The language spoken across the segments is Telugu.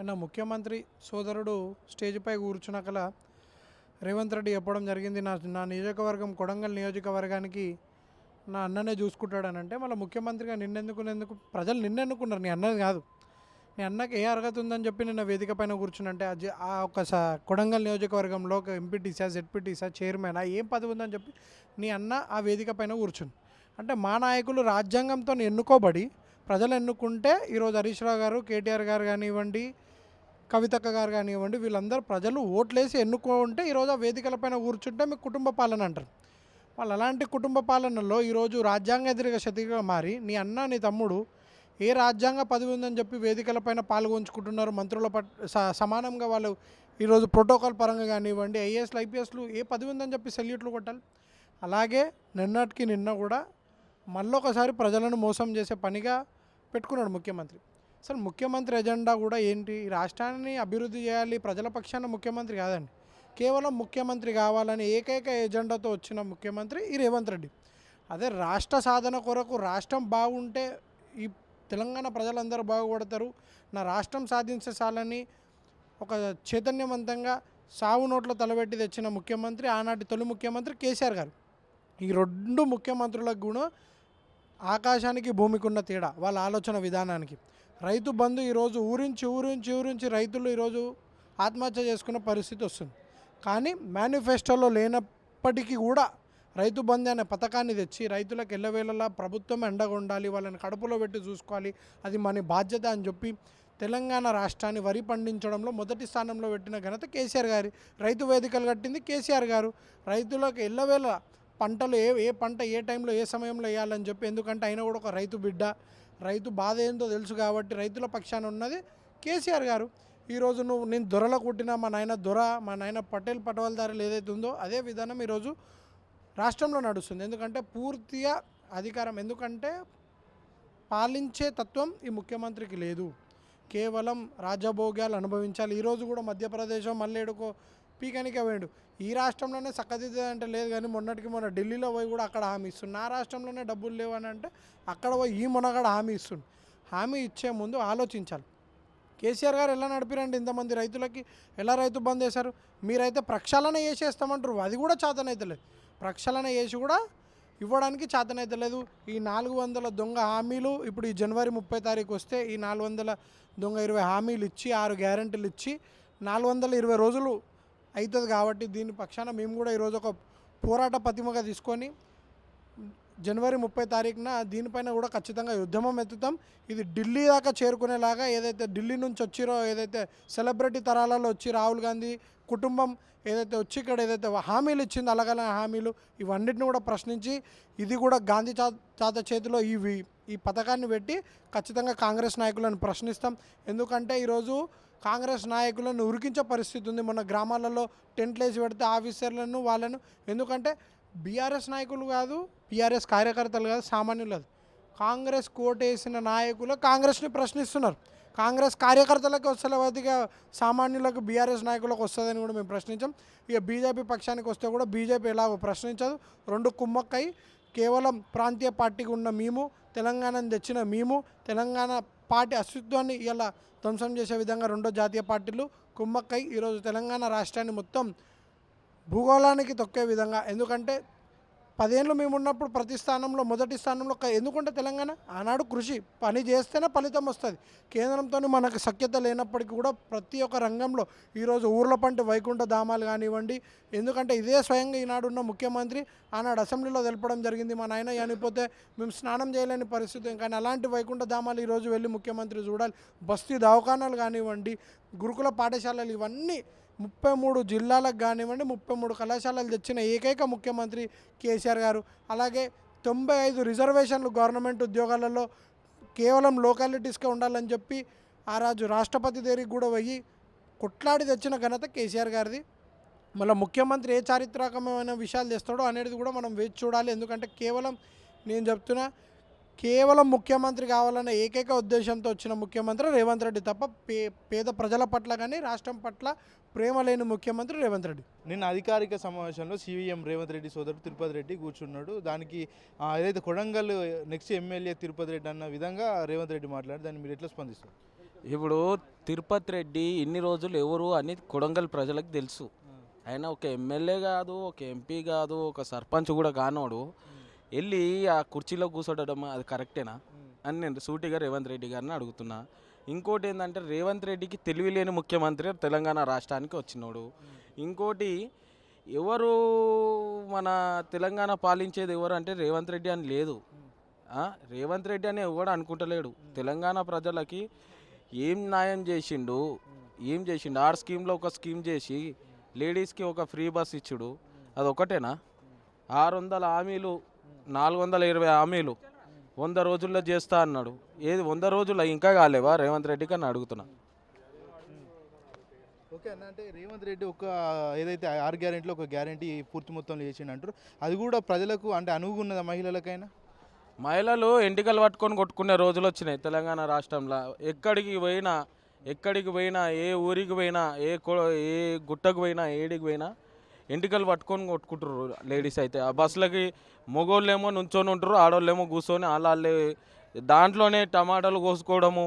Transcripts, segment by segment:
నిన్న ముఖ్యమంత్రి సోదరుడు స్టేజ్పై కూర్చున్నాకల రేవంత్ రెడ్డి చెప్పడం జరిగింది. నా నా నియోజకవర్గం కొడంగల్ నియోజకవర్గానికి నా అన్ననే చూసుకుంటాడనంటే మళ్ళీ ముఖ్యమంత్రిగా నిన్నెందుకునేందుకు ప్రజలు నిన్నెన్నుకున్నారు నీ అన్నది కాదు. నీ అన్నకి ఏ అర్హత ఉందని చెప్పి నిన్న వేదిక పైన కూర్చునంటే ఆ ఆ ఒక స కొడంగల్ నియోజకవర్గంలో ఒక ఎంపీటీసా జెడ్పీటీసా చైర్మన్ ఏం పదవి ఉందని చెప్పి నీ అన్న ఆ వేదిక పైన కూర్చుని అంటే మా నాయకులు రాజ్యాంగంతో ఎన్నుకోబడి ప్రజలు ఎన్నుకుంటే ఈరోజు హరీష్ రావు గారు కేటీఆర్ గారు కానివ్వండి కవితక్క గారు కానివ్వండి వీళ్ళందరూ ప్రజలు ఓట్లేసి ఎన్నుకుంటే ఈరోజు ఆ వేదికలపైన కూర్చుంటే మీకు కుటుంబ పాలన అంటారు. వాళ్ళు అలాంటి కుటుంబ పాలనలో ఈరోజు రాజ్యాంగ ఎదురుగా శతిగా మారి నీ అన్న నీ తమ్ముడు ఏ రాజ్యాంగ పదవి ఉందని చెప్పి వేదికలపైన పాల్గొంచుకుంటున్నారు? మంత్రుల పట్ స- సమానంగా వాళ్ళు ఈరోజు ప్రోటోకాల్ పరంగా కానివ్వండి ఐఏఎస్లు ఐపీఎస్లు ఏ పదవి ఉందని చెప్పి సెల్యూట్లు కొట్టాలి. అలాగే నిన్నటికి నిన్న కూడా మళ్ళొకసారి ప్రజలను మోసం చేసే పనిగా పెట్టుకున్నాడు ముఖ్యమంత్రి. అసలు ముఖ్యమంత్రి ఎజెండా కూడా ఏంటి? ఈ రాష్ట్రాన్ని అభివృద్ధి చేయాలి ప్రజల పక్షాన ముఖ్యమంత్రి కాదండి. కేవలం ముఖ్యమంత్రి కావాలని ఏకైక ఎజెండాతో వచ్చిన ముఖ్యమంత్రి ఈ రేవంత్ రెడ్డి. అదే రాష్ట్ర సాధన కొరకు రాష్ట్రం బాగుంటే ఈ తెలంగాణ ప్రజలందరూ బాగుపడతారు. నా రాష్ట్రం సాధించే సాలని ఒక చైతన్యవంతంగా సావు నోట్లో తలబెట్టి తెచ్చిన ముఖ్యమంత్రి ఆనాటి తొలి ముఖ్యమంత్రి కేసీఆర్ గారు. ఈ రెండు ముఖ్యమంత్రులకు కూడా ఆకాశానికి భూమికి ఉన్న తేడా వాళ్ళ ఆలోచన విధానానికి. రైతు బంధు ఈరోజు ఊరించి ఊరించి ఊరించి రైతులు ఈరోజు ఆత్మహత్య చేసుకున్న పరిస్థితి వస్తుంది. కానీ మేనిఫెస్టోలో లేనప్పటికీ కూడా రైతు బంధు అనే పథకాన్ని తెచ్చి రైతులకు ఎల్లవేళలా ప్రభుత్వం ఎండగా ఉండాలి వాళ్ళని కడుపులో పెట్టి చూసుకోవాలి అది మన బాధ్యత అని చెప్పి తెలంగాణ రాష్ట్రాన్ని వరి పండించడంలో మొదటి స్థానంలో పెట్టిన ఘనత కేసీఆర్ గారి. రైతు వేదికలు కట్టింది కేసీఆర్ గారు. రైతులకు ఎల్లవేళ పంటలు ఏ ఏ పంట ఏ టైంలో ఏ సమయంలో వేయాలని చెప్పి ఎందుకంటే ఆయన కూడా ఒక రైతు బిడ్డ. రైతు బాధ ఏందో తెలుసు కాబట్టి రైతుల పక్షాన ఉన్నది కేసీఆర్ గారు. ఈరోజు నువ్వు నేను దొరలో కుట్టిన మా నాయన దొర మా నాయన పటేల్ పటవాల్దారులు ఏదైతే ఉందో అదే విధానం ఈరోజు రాష్ట్రంలో నడుస్తుంది. ఎందుకంటే పూర్తిగా అధికారం ఎందుకంటే పాలించే తత్వం ఈ ముఖ్యమంత్రికి లేదు. కేవలం రాజభోగ్యాలు అనుభవించాలి. ఈరోజు కూడా మధ్యప్రదేశ్ మల్లేడుకో పీకనికే వేడు ఈ రాష్ట్రంలోనే చక్కదిద్దే అంటే లేదు కానీ మొన్నటికి మొన్న ఢిల్లీలో పోయి కూడా అక్కడ హామీ ఇస్తుంది నా రాష్ట్రంలోనే డబ్బులు లేవని అంటే అక్కడ పోయి ఈ మొనగడ హామీ ఇస్తుంది హామీ ఇచ్చే ముందు ఆలోచించాలి. కేసీఆర్ గారు ఎలా నడిపిరండి ఇంతమంది రైతులకి? ఎలా రైతు బంద్ చేశారు మీరైతే ప్రక్షాళన చేసేస్తామంటారు. అది కూడా చేతనైతే లేదు. ప్రక్షాళన చేసి కూడా ఇవ్వడానికి చేతనైతే లేదు. ఈ నాలుగు వందల దొంగ హామీలు ఇప్పుడు ఈ జనవరి ముప్పై తారీఖు వస్తే ఈ నాలుగు వందల దొంగ ఇరవై హామీలు ఇచ్చి ఆరు గ్యారంటీలు ఇచ్చి నాలుగు వందల ఇరవై రోజులు అవుతుంది కాబట్టి దీని పక్షాన మేము కూడా ఈరోజు ఒక పోరాట పతిమగా తీసుకొని జనవరి ముప్పై తారీఖున దీనిపైన కూడా ఖచ్చితంగా ఉద్యమం ఎత్తుతాం. ఇది ఢిల్లీ దాకా చేరుకునేలాగా ఏదైతే ఢిల్లీ నుంచి వచ్చిరో ఏదైతే సెలబ్రిటీ తరాలలో వచ్చి రాహుల్ గాంధీ కుటుంబం ఏదైతే వచ్చి ఇక్కడ ఏదైతే హామీలు ఇచ్చిందో అలగల హామీలు ఇవన్నిటిని కూడా ప్రశ్నించి ఇది కూడా గాంధీ తాత చేతిలో ఇవి ఈ పథకాన్ని పెట్టి ఖచ్చితంగా కాంగ్రెస్ నాయకులను ప్రశ్నిస్తాం. ఎందుకంటే ఈరోజు కాంగ్రెస్ నాయకులను ఉరికించే పరిస్థితి ఉంది. మొన్న గ్రామాలలో టెంట్లు వేసి పెడితే ఆఫీసర్లను వాళ్ళను. ఎందుకంటే బీఆర్ఎస్ నాయకులు కాదు బీఆర్ఎస్ కార్యకర్తలు కాదు సామాన్యులు కాదు. కాంగ్రెస్ కోటేసిన నాయకులు కాంగ్రెస్ని ప్రశ్నిస్తున్నారు. కాంగ్రెస్ కార్యకర్తలకు వస్తలేవదిగా సామాన్యులకు బీఆర్ఎస్ నాయకులకు వస్తుందని కూడా మేము ప్రశ్నించాం. ఇక బీజేపీ పక్షానికి వస్తే కూడా బీజేపీ ఎలాగో ప్రశ్నించదు. రెండు కుమ్మక్కై కేవలం ప్రాంతీయ పార్టీకి ఉన్న మేము తెలంగాణను తెచ్చిన మేము తెలంగాణ పార్టీ అస్తిత్వాన్ని ఇలా ధ్వంసం చేసే విధంగా రెండో జాతీయ పార్టీలు కుమ్మక్కై ఈరోజు తెలంగాణ రాష్ట్రాన్ని మొత్తం భూగోళానికి తొక్కే విధంగా. ఎందుకంటే పదేళ్ళు మేము ఉన్నప్పుడు ప్రతి స్థానంలో మొదటి స్థానంలో ఒక- ఎందుకంటే తెలంగాణ? ఆనాడు కృషి. పని చేస్తేనే ఫలితం వస్తుంది. కేంద్రంతో మనకు సఖ్యత లేనప్పటికీ కూడా ప్రతి ఒక్క రంగంలో ఈరోజు ఊర్ల పంట వైకుంఠ ధామాలు కానివ్వండి ఎందుకంటే ఇదే స్వయంగా ఈనాడు ఉన్న ముఖ్యమంత్రి ఆనాడు అసెంబ్లీలో తెలపడం జరిగింది. మా నాయన చనిపోతే మేము స్నానం చేయలేని పరిస్థితి కానీ అలాంటి వైకుంఠ ధామాలు ఈరోజు వెళ్ళి ముఖ్యమంత్రి చూడాలి. బస్తీ దవాఖానాలు కానివ్వండి గురుకుల పాఠశాలలు ఇవన్నీ ముప్పై మూడు జిల్లాలకు కానివ్వండి ముప్పై మూడు కళాశాలలు తెచ్చిన ఏకైక ముఖ్యమంత్రి కేసీఆర్ గారు. అలాగే తొంభై ఐదు రిజర్వేషన్లు గవర్నమెంట్ ఉద్యోగాలలో కేవలం లోకాలిటీస్గా ఉండాలని చెప్పి ఆ రాజు రాష్ట్రపతి దగ్గరికి కూడా పోయి కొట్లాడి తెచ్చిన ఘనత కేసీఆర్ గారిది. మళ్ళీ ముఖ్యమంత్రి ఏ చారిత్రాత్మకమైన విషయాలు తెస్తాడో అనేది కూడా మనం వేచి చూడాలి. ఎందుకంటే కేవలం నేను చెప్తున్నా కేవలం ముఖ్యమంత్రి కావాలన్న ఏకైక ఉద్దేశంతో వచ్చిన ముఖ్యమంత్రి రేవంత్ రెడ్డి తప్ప పే పేద ప్రజల పట్ల కానీ రాష్ట్రం పట్ల ప్రేమ లేని ముఖ్యమంత్రి రేవంత్ రెడ్డి. నిన్న అధికారిక సమావేశంలో సీవీఎం రేవంత్ రెడ్డి సోదరుడు తిరుపతి రెడ్డి కూర్చున్నాడు. దానికి ఆ, ఏదైతే కొడంగల్ నెక్స్ట్ ఎమ్మెల్యే తిరుపతి రెడ్డి అన్న విధంగా రేవంత్ రెడ్డి మాట్లాడారు. దాన్ని మీరు ఎట్లా స్పందిస్తారు? ఇప్పుడు తిరుపతి రెడ్డి ఇన్ని రోజులు ఎవరు అని కొడంగల్ ప్రజలకు తెలుసు. ఆయన ఒక ఎమ్మెల్యే కాదు ఒక ఎంపీ కాదు ఒక సర్పంచ్ కూడా కానోడు. వెళ్ళి ఆ కుర్చీలో కూర్చోవడం అది కరెక్టేనా? అని నేను సూటిగా రేవంత్ రెడ్డి గారిని అడుగుతున్నా. ఇంకోటి ఏంటంటే రేవంత్ రెడ్డికి తెలివి లేని ముఖ్యమంత్రి తెలంగాణ రాష్ట్రానికి వచ్చినోడు. ఇంకోటి ఎవరు మన తెలంగాణ పాలించేది ఎవరు అంటే రేవంత్ రెడ్డి అని లేదు. రేవంత్ రెడ్డి అని ఎవడు అనుకుంటలేడు. తెలంగాణ ప్రజలకి ఏం న్యాయం చేసిండు? ఏం చేసిండు? ఆరు స్కీమ్లో ఒక స్కీమ్ చేసి లేడీస్కి ఒక ఫ్రీ బస్ ఇచ్చుడు. అది ఒకటేనా ఆరు వందల హామీలు నాలుగు వందల ఇరవై హామీలు వంద రోజుల్లో చేస్తా అన్నాడు. ఏది వంద రోజుల్లో ఇంకా కాలేవా? రేవంత్ రెడ్డికి అని అడుగుతున్నా. ఓకే అన్న అంటే రేవంత్ రెడ్డి ఒక ఏదైతే ఆరు గ్యారెంటీలో ఒక గ్యారెంటీ పూర్తి మొత్తంలో చేసిండు అంటారు అది కూడా ప్రజలకు అంటే అనుగున్నదా మహిళలకైనా? మహిళలు ఎంటికలు పట్టుకొని కొట్టుకునే రోజులు వచ్చినాయి తెలంగాణ రాష్ట్రంలో. ఎక్కడికి పోయినా ఎక్కడికి పోయినా ఏ ఊరికి పోయినా ఏ కొ- ఏ గుట్టకు పోయినా ఏడికి పోయినా ఎంటికలు పట్టుకొని కొట్టుకుంటారు లేడీస్ అయితే. ఆ బస్సులకి మగోళ్ళేమో నుంచొని ఉంటారు ఆడవాళ్ళేమో కూర్చొని వాళ్ళే దాంట్లోనే టమాటాలు కోసుకోవడము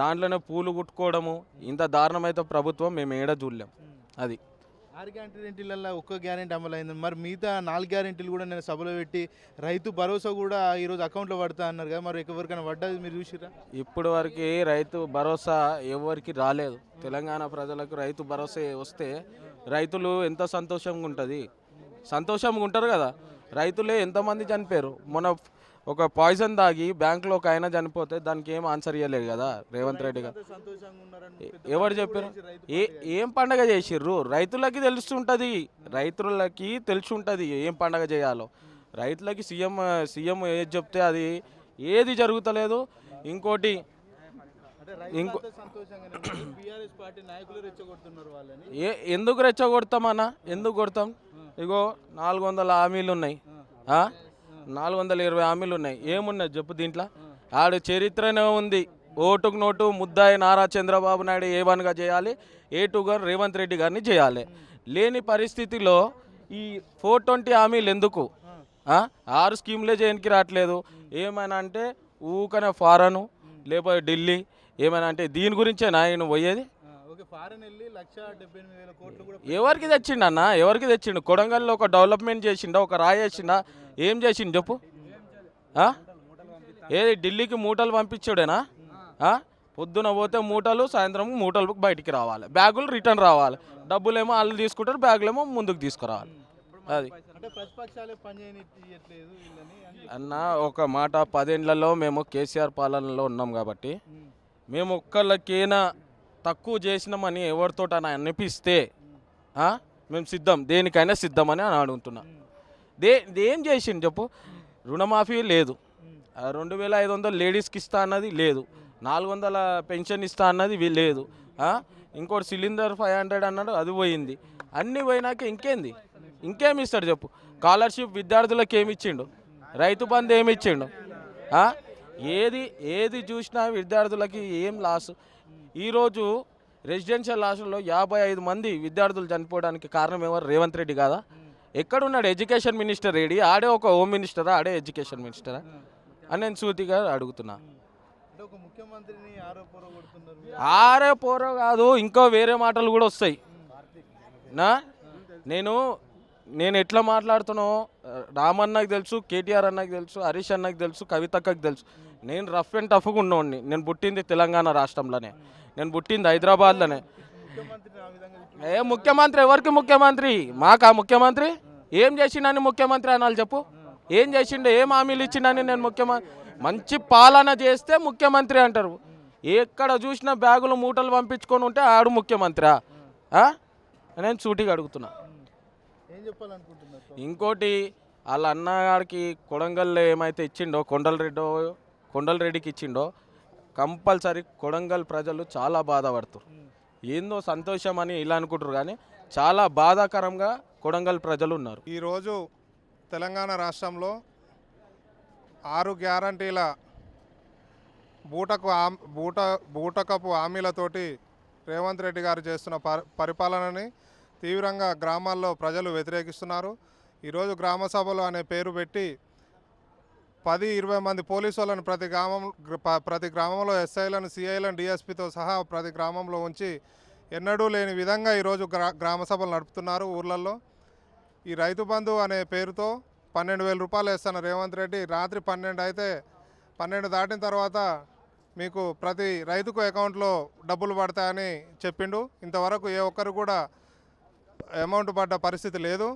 దాంట్లోనే పూలు కుట్టుకోవడము ఇంత దారుణమైతే ప్రభుత్వం మేము ఏడ చూడలేం. అది. ఆరు గ్యారెంటీలలో ఒక్క గ్యారెంటీ అమలు అయింది మరి మిగతా నాలుగు గ్యారెంటీలు కూడా నేను సభలో పెట్టి రైతు భరోసా కూడా ఈరోజు అకౌంట్లో పడతా అన్నారు కదా మరి ఎవరికైనా పడ్డది మీరు చూసిరా ఇప్పటి వరకు రైతు భరోసా ఎవరికి రాలేదు. తెలంగాణ ప్రజలకు రైతు భరోసా వస్తే రైతులు ఎంత సంతోషంగా ఉంటుంది? సంతోషంగా ఉంటారు కదా. రైతులే ఎంతమంది చనిపోయారు? మొన్న ఒక పాయిజన్ తాగి బ్యాంకులో ఒక ఆయన చనిపోతే దానికి ఏం ఆన్సర్ ఇవ్వలేదు కదా రేవంత్ రెడ్డి గారు. ఎవరు చెప్పారు? ఏ ఏం పండగ చేసిర్రు? రైతులకి తెలుస్తుంటుంది. రైతులకి తెలిసి ఉంటుంది ఏం పండగ చేయాలో. రైతులకి సీఎం సీఎం ఏది చెప్తే అది ఏది జరుగుతలేదు. ఇంకోటి వాళ్ళని. ఏ ఎందుకు రెచ్చగొడతామన్నా ఎందుకు కొడతాం? ఇగో నాలుగు వందల హామీలు ఉన్నాయి? నాలుగు వందల ఇరవై హామీలు ఉన్నాయి. ఏమున్నాయి చెప్పు దీంట్లో? ఆడు చరిత్రనే ఉంది. ఓటుకు నోటు ముద్దాయి నారా చంద్రబాబు నాయుడు ఏ వన్గా చేయాలి? ఏ టూ గారు రేవంత్ రెడ్డి గారిని చేయాలి. లేని పరిస్థితిలో ఈ ఫోర్ ట్వంటీ హామీలు ఎందుకు? ఆరు స్కీమ్లే చేయడానికి రావట్లేదు. ఏమైనా అంటే ఊకనే ఫారెను లేకపోతే ఢిల్లీ ఏమైనా అంటే దీని గురించే నాయన పోయేది? ఎవరికి తెచ్చిండు అన్న? ఎవరికి తెచ్చిండు? కొడంగల్లో ఒక డెవలప్మెంట్ చేసిండా? ఒక రాయి వేసిండా? ఏం చేసిండు చెప్పు? ఏది ఢిల్లీకి మూటలు పంపించాడేనా? పొద్దున పోతే మూటలు సాయంత్రం మూటలు బయటికి రావాలి. బ్యాగులు రిటర్న్ రావాలి. డబ్బులేమో వాళ్ళు తీసుకుంటారు బ్యాగులేమో ముందుకు తీసుకురావాలి. అది. అన్న ఒక మాట పదేళ్ళలో మేము కేసీఆర్ పాలనలో ఉన్నాం కాబట్టి మేము ఒక్కళ్ళకైనా తక్కువ చేసినామని ఎవరితోట అనిపిస్తే మేము సిద్ధం. దేనికైనా సిద్ధమని అని అడుగుతున్నా. దే ఏం చేసిండు చెప్పు? రుణమాఫీ లేదు. రెండు వేల ఐదు వందలు లేడీస్కి ఇస్తా అన్నది లేదు. నాలుగు వందల పెన్షన్ ఇస్తా అన్నది లేదు ఇంకోటి సిలిండర్ ఫైవ్ హండ్రెడ్ అన్నాడు అది పోయింది. అన్నీ పోయినాక ఇంకేంది? ఇంకేమి ఇస్తాడు చెప్పు? స్కాలర్షిప్ విద్యార్థులకు ఏమి ఇచ్చిండు రైతు బంధు ఏమి ఇచ్చిండు ఏది ఏది చూసినా విద్యార్థులకి ఏం లాస్? ఈరోజు రెసిడెన్షియల్ హాస్టల్లో యాభై ఐదు మంది విద్యార్థులు చనిపోవడానికి కారణం ఎవరు? రేవంత్ రెడ్డి కాదా? ఎక్కడున్నాడు ఎడ్యుకేషన్ మినిస్టర్ రెడీ ఆడే ఒక హోమ్ మినిస్టరా? ఆడే ఎడ్యుకేషన్ మినిస్టరా? అని నేను సూటిగా అడుగుతున్నా. ఆరే పోరో కాదు ఇంకో వేరే మాటలు కూడా వస్తాయి. నా? నేను నేను ఎట్లా మాట్లాడుతున్నో రామన్నకు తెలుసు కేటీఆర్ అన్నకు తెలుసు హరీష్ అన్నకు తెలుసు కవితక్కకు తెలుసు. నేను రఫ్ అండ్ టఫ్గా ఉన్నవాడిని నేను పుట్టింది తెలంగాణ రాష్ట్రంలోనే. నేను పుట్టింది హైదరాబాద్లోనే. ఏ ముఖ్యమంత్రి? ఎవరికి ముఖ్యమంత్రి? మాకా ముఖ్యమంత్రి? ఏం చేసిండని ముఖ్యమంత్రి అనాలి చెప్పు. ఏం చేసిండు? ఏం హామీలు ఇచ్చిండని నేను ముఖ్యమంత్రి? మంచి పాలన చేస్తే ముఖ్యమంత్రి అంటారు. ఎక్కడ చూసినా బ్యాగులు మూటలు పంపించుకొని ఉంటే ఆడు ముఖ్యమంత్రి నేను సూటిగా అడుగుతున్నా. ఏం చెప్పాలనుకుంటున్నారు ఇంకోటి వాళ్ళ అన్నగారికి కొడంగల్లో ఏమైతే ఇచ్చిండో కొండలరెడ్డో కొండలరెడ్డికి ఇచ్చిండో కంపల్సరీ కొడంగల్ ప్రజలు చాలా బాధపడుతారు. ఏందో సంతోషం అని ఇలా అనుకుంటారు కానీ చాలా బాధాకరంగా కొడంగల్ ప్రజలు ఉన్నారు. ఈరోజు తెలంగాణ రాష్ట్రంలో ఆరు గ్యారంటీల బూటకు హామ్- బూట బూటకపు హామీలతోటి రేవంత్ రెడ్డి గారు చేస్తున్న పరి పరిపాలనని తీవ్రంగా గ్రామాల్లో ప్రజలు వ్యతిరేకిస్తున్నారు. ఈరోజు గ్రామ సభలు అనే పేరు పెట్టి పది ఇరవై మంది పోలీసు వాళ్ళని ప్రతి గ్రామం ప్రతి గ్రామంలో ఎస్ఐలను సిఐలను డిఎస్పితో సహా ప్రతి గ్రామంలో ఉంచి ఎన్నడూ లేని విధంగా ఈరోజు గ్రా గ్రామ సభలు నడుపుతున్నారు ఊర్లలో ఈ రైతు బంధు అనే పేరుతో పన్నెండు వేల రూపాయలు వేస్తాను రేవంత్ రెడ్డి రాత్రి పన్నెండు అయితే పన్నెండు దాటిన తర్వాత మీకు ప్రతి రైతుకు అకౌంట్లో డబ్బులు పడతాయని చెప్పిండు. ఇంతవరకు ఏ ఒక్కరు కూడా అమౌంట్ పడ్డ పరిస్థితి లేదు.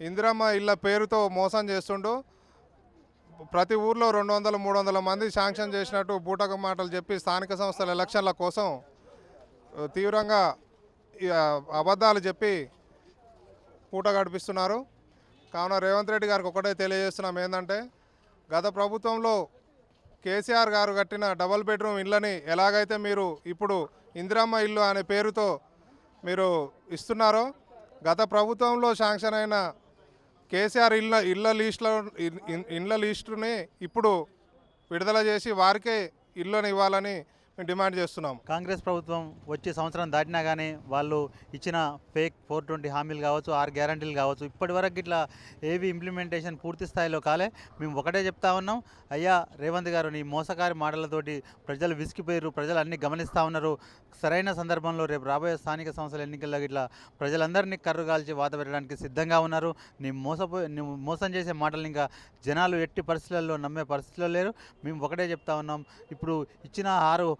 ఇందిరమ్మ ఇళ్ళ పేరుతో మోసం చేస్తుండు. ప్రతి ఊర్లో రెండు వందల మూడు వందల మంది శాంక్షన్ చేసినట్టు బూటక మాటలు చెప్పి స్థానిక సంస్థల ఎలక్షన్ల కోసం తీవ్రంగా అబద్ధాలు చెప్పి పూట గడిపిస్తున్నారు. కావున రేవంత్ రెడ్డి గారికి ఒకటే తెలియజేస్తున్నాం ఏంటంటే గత ప్రభుత్వంలో కేసీఆర్ గారు కట్టిన డబల్ బెడ్రూమ్ ఇళ్ళని ఎలాగైతే మీరు ఇప్పుడు ఇందిరమ్మ ఇల్లు అనే పేరుతో మీరు ఇస్తున్నారో గత ప్రభుత్వంలో శాంక్షన్ అయిన కేసీఆర్ ఇళ్ళ ఇళ్ళ లిస్టులో ఇళ్ళ లిస్టుని ఇప్పుడు విడుదల చేసి వారికే ఇళ్ళని ఇవ్వాలని మేము డిమాండ్ చేస్తున్నాం. కాంగ్రెస్ ప్రభుత్వం వచ్చే సంవత్సరం దాటినా కానీ వాళ్ళు ఇచ్చిన ఫేక్ ఫోర్ ట్వంటీ హామీలు కావచ్చు ఆరు గ్యారంటీలు కావచ్చు ఇప్పటి వరకు ఇట్లా ఏవి ఇంప్లిమెంటేషన్ పూర్తి స్థాయిలో కాలే. మేము ఒకటే చెప్తా ఉన్నాం అయ్యా రేవంత్ గారు నీ మోసకారి మాటలతోటి ప్రజలు విసిగిపోయారు ప్రజలు అన్ని గమనిస్తూ ఉన్నారు. సరైన సందర్భంలో రేపు రాబోయే స్థానిక సంస్థల ఎన్నికల్లో ఇట్లా ప్రజలందరినీ కర్రు కాల్చి వాత పెట్టడానికి సిద్ధంగా ఉన్నారు. నీ మోసపో నువ్వు మోసం చేసే మాటలు ఇంకా జనాలు ఎట్టి పరిస్థితుల్లో నమ్మే పరిస్థితుల్లో లేరు. మేము ఒకటే చెప్తా ఉన్నాం ఇప్పుడు ఇచ్చిన ఆరు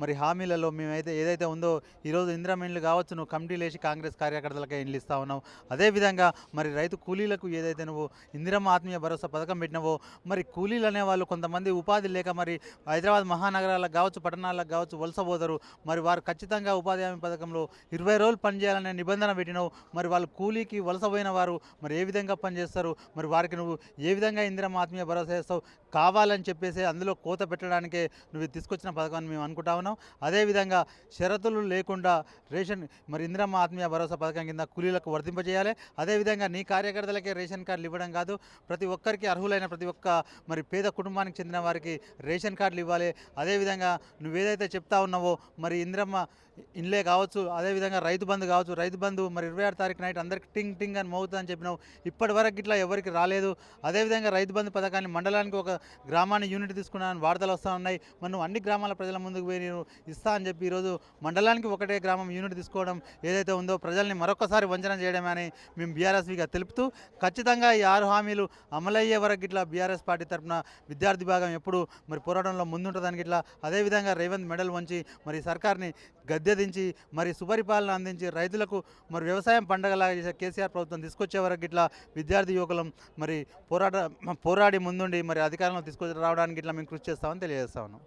మరి హామీలలో మేమైతే ఏదైతే ఉందో ఈరోజు ఇందిరా కావచ్చు నువ్వు కమిటీ లేచి కాంగ్రెస్ కార్యకర్తలకే ఇండ్లు ఇస్తా ఉన్నావు. అదేవిధంగా మరి రైతు కూలీలకు ఏదైతే నువ్వు ఇందిరమ్మ ఆత్మీయ భరోసా పథకం పెట్టినవో మరి కూలీలు అనేవాళ్ళు కొంతమంది ఉపాధి లేక మరి హైదరాబాద్ మహానగరాలకు కావచ్చు పట్టణాలకు కావచ్చు వలస పోతారు. మరి వారు ఖచ్చితంగా ఉపాధి హామీ పథకంలో ఇరవై రోజులు పనిచేయాలనే నిబంధన పెట్టినవు. మరి వాళ్ళు కూలీకి వలస పోయిన వారు మరి ఏ విధంగా పనిచేస్తారు? మరి వారికి నువ్వు ఏ విధంగా ఇందిరమ్మ ఆత్మీయ భరోసా చేస్తావు? కావాలని చెప్పేసి అందులో కోత పెట్టడానికే నువ్వు తీసుకొచ్చిన పథకాన్ని మేము అనుకుంటాము ఉన్నాం. అదేవిధంగా షరతులు లేకుండా రేషన్ మరి ఇందిరమ్మ ఆత్మీయ భరోసా పథకం కింద కూలీలకు వర్తింపజేయాలి. అదేవిధంగా నీ కార్యకర్తలకే రేషన్ కార్డులు ఇవ్వడం కాదు ప్రతి ఒక్కరికి అర్హులైన ప్రతి ఒక్క మరి పేద కుటుంబానికి చెందిన వారికి రేషన్ కార్డులు ఇవ్వాలి. అదేవిధంగా నువ్వేదైతే చెప్తా ఉన్నావో మరి ఇందిరమ్మ ఇండ్లే కావచ్చు అదేవిధంగా రైతు బంధు కావచ్చు రైతు బంధు మరి ఇరవై ఆరు తారీఖు నైట్ అందరికి టింగ్ టింగ్ అని మోగుతుందని చెప్పినావు. ఇప్పటి వరకు ఇట్లా ఎవరికి రాలేదు. అదేవిధంగా రైతు బంధు పథకాన్ని మండలానికి ఒక గ్రామాన్ని యూనిట్ తీసుకున్నాను వార్తలు వస్తూ ఉన్నాయి. మనం అన్ని గ్రామాల ప్రజల ముందుకు పోయి నేను ఇస్తా అని చెప్పి ఈరోజు మండలానికి ఒకటే గ్రామం యూనిట్ తీసుకోవడం ఏదైతే ఉందో ప్రజల్ని మరొకసారి వంచన చేయడం అని మేము బీఆర్ఎస్విగా తెలుపుతూ ఖచ్చితంగా ఈ ఆరు హామీలు అమలయ్యే వరకు ఇట్లా బీఆర్ఎస్ పార్టీ తరఫున విద్యార్థి భాగం ఎప్పుడు మరి పోరాటంలో ముందుంటుందని ఇట్లా అదేవిధంగా రేవంత్ మెడల్ వంచి మరి సర్కార్ని గద్దె దించి మరి సుపరిపాలన అందించి రైతులకు మరి వ్యవసాయం పండగలాగా చేసే కేసీఆర్ ప్రభుత్వం తీసుకొచ్చే వరకు ఇట్లా విద్యార్థి యువకులం మరి పోరాట పోరాడి ముందుండి మరి అధికారంలో తీసుకొచ్చి రావడానికి ఇట్లా మేము కృషి చేస్తామని తెలియజేస్తా ఉన్నాం.